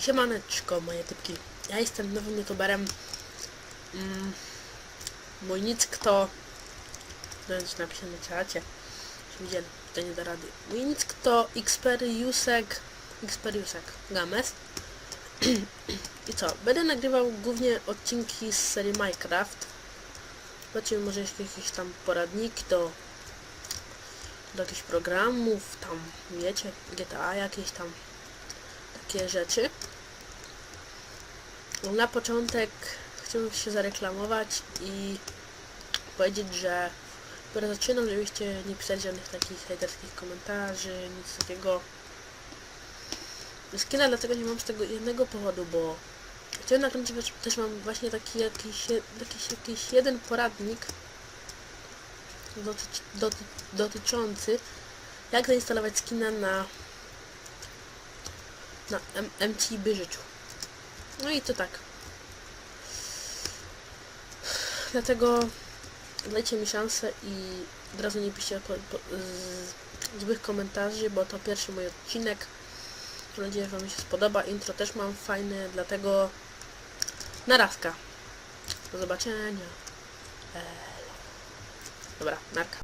Siemaneczko, moje typki. Ja jestem nowym youtuberem. Mm, mój nick to... Będę napiszę na czacie. Widzieli, to nie da rady. Mój nick to Xperiusek... Xperiusek Games. I co? Będę nagrywał głównie odcinki z serii Minecraft. Zobaczymy może jeszcze jakieś tam poradniki do... Do jakichś programów, tam, wiecie, GTA jakieś tam takie rzeczy. Na początek chciałbym się zareklamować i powiedzieć, że dopiero zaczynam, żebyście nie pisać żadnych takich hejterskich komentarzy, nic takiego. Skina dlatego nie mam z tego jednego powodu, bo chciałem nakręcić też- też mam właśnie taki jakiś, jakiś, jakiś jeden poradnik dotyczy, doty, dotyczący jak zainstalować skina na na M MTB życiu. No i to tak. Dlatego dajcie mi szansę i od razu nie piszcie po, po, z, złych komentarzy, bo to pierwszy mój odcinek. Mam nadzieję, że Wam się spodoba. Intro też mam fajne, dlatego narazka. Do zobaczenia. Dobra, narka.